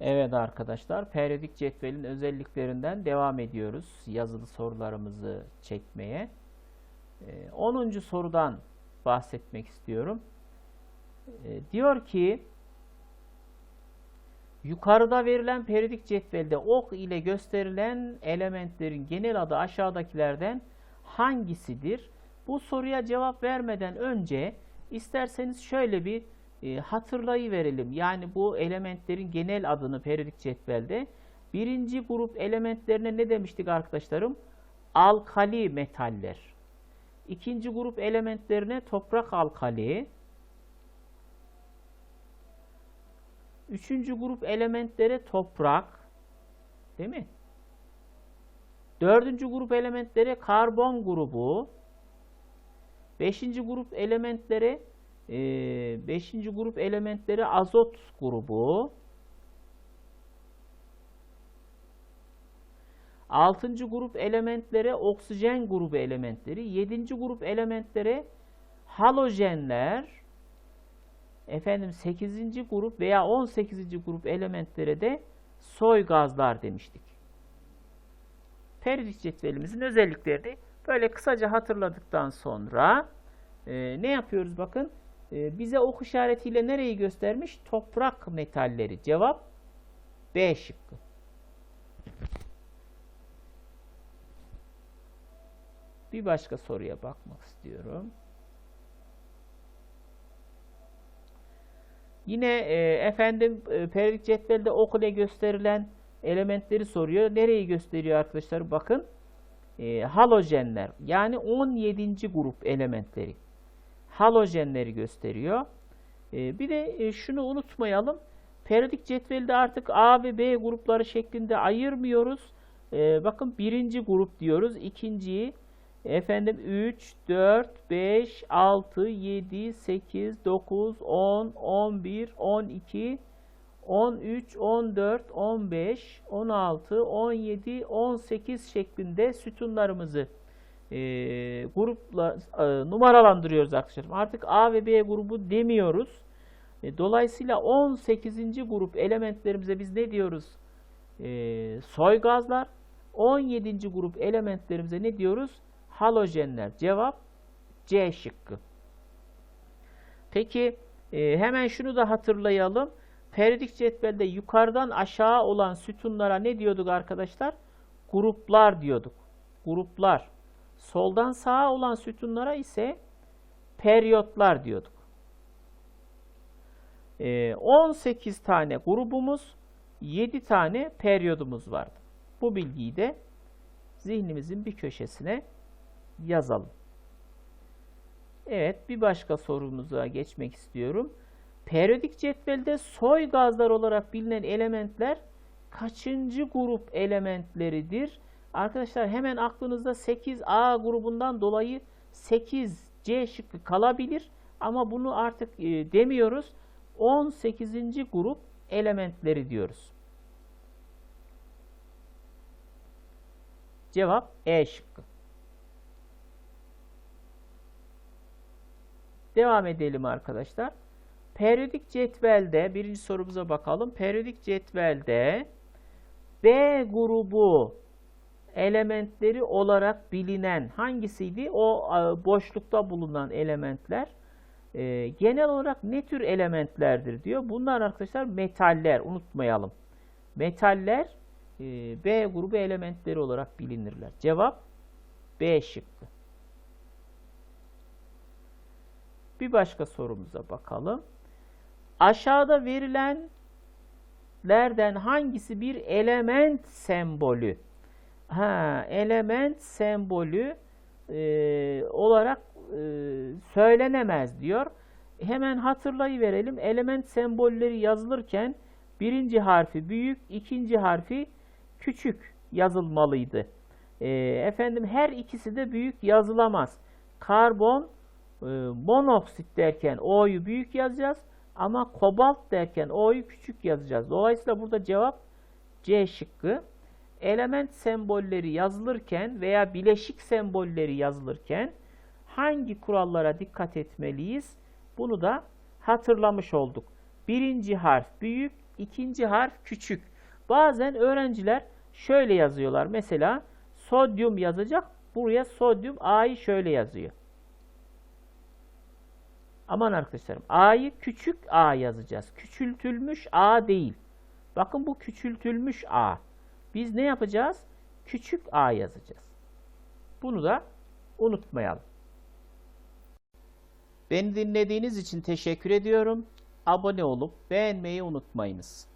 Evet arkadaşlar, periyodik cetvelin özelliklerinden devam ediyoruz yazılı sorularımızı çekmeye. Ee, 10. sorudan bahsetmek istiyorum. Ee, diyor ki, yukarıda verilen periyodik cetvelde ok ile gösterilen elementlerin genel adı aşağıdakilerden hangisidir? Bu soruya cevap vermeden önce isterseniz şöyle bir e, hatırlayıverelim. Yani bu elementlerin genel adını periyodik cetvelde birinci grup elementlerine ne demiştik arkadaşlarım? Alkali metaller. İkinci grup elementlerine toprak alkali. Üçüncü grup elementlere toprak. Değil mi? Dördüncü grup elementlere karbon grubu. Beşinci grup elementlere e, beşinci grup elementleri azot grubu. Altıncı grup elementlere oksijen grubu elementleri. Yedinci grup elementlere halojenler. Efendim 8. grup veya 18. grup elementlere de soy gazlar demiştik. Periyodik cetvelimizin özelliklerini böyle kısaca hatırladıktan sonra e, ne yapıyoruz bakın? E, bize ok işaretiyle nereyi göstermiş? Toprak metalleri. Cevap B şıkkı. Bir başka soruya bakmak istiyorum. Yine e, efendim e, periyodik cetvelde ok ile gösterilen elementleri soruyor. Nereyi gösteriyor arkadaşlar? Bakın. E, halojenler. Yani 17. grup elementleri. Halojenleri gösteriyor. E, bir de e, şunu unutmayalım. Periyodik cetvelde artık A ve B grupları şeklinde ayırmıyoruz. E, bakın birinci grup diyoruz. İkinciyi Efendim 3, 4, 5, 6, 7, 8, 9, 10, 11, 12, 13, 14, 15, 16, 17, 18 şeklinde sütunlarımızı e, grupla e, numaralandırıyoruz arkadaşlar. Artık A ve B grubu demiyoruz. E, dolayısıyla 18. grup elementlerimize biz ne diyoruz? E, soy gazlar. 17. grup elementlerimize ne diyoruz? halojenler. Cevap C şıkkı. Peki e, hemen şunu da hatırlayalım. Periyodik cetvelde yukarıdan aşağı olan sütunlara ne diyorduk arkadaşlar? Gruplar diyorduk. Gruplar. Soldan sağa olan sütunlara ise periyotlar diyorduk. E, 18 tane grubumuz, 7 tane periyodumuz vardı. Bu bilgiyi de zihnimizin bir köşesine yazalım. Evet, bir başka sorumuza geçmek istiyorum. Periyodik cetvelde soy gazlar olarak bilinen elementler kaçıncı grup elementleridir? Arkadaşlar hemen aklınızda 8A grubundan dolayı 8C şıkkı kalabilir. Ama bunu artık e, demiyoruz. 18. grup elementleri diyoruz. Cevap E şıkkı. Devam edelim arkadaşlar. Periyodik cetvelde birinci sorumuza bakalım. Periyodik cetvelde B grubu elementleri olarak bilinen hangisiydi? O boşlukta bulunan elementler. E, genel olarak ne tür elementlerdir diyor. Bunlar arkadaşlar metaller unutmayalım. Metaller e, B grubu elementleri olarak bilinirler. Cevap B şıkkı. Bir başka sorumuza bakalım. Aşağıda verilenlerden hangisi bir element sembolü? Ha, element sembolü e, olarak e, söylenemez diyor. Hemen hatırlayıverelim. Element sembolleri yazılırken birinci harfi büyük, ikinci harfi küçük yazılmalıydı. E, efendim her ikisi de büyük yazılamaz. Karbon e, monoksit derken O'yu büyük yazacağız ama kobalt derken O'yu küçük yazacağız. Dolayısıyla burada cevap C şıkkı. Element sembolleri yazılırken veya bileşik sembolleri yazılırken hangi kurallara dikkat etmeliyiz? Bunu da hatırlamış olduk. Birinci harf büyük, ikinci harf küçük. Bazen öğrenciler şöyle yazıyorlar. Mesela sodyum yazacak. Buraya sodyum A'yı şöyle yazıyor. Aman arkadaşlarım A'yı küçük A yazacağız. Küçültülmüş A değil. Bakın bu küçültülmüş A. Biz ne yapacağız? Küçük A yazacağız. Bunu da unutmayalım. Beni dinlediğiniz için teşekkür ediyorum. Abone olup beğenmeyi unutmayınız.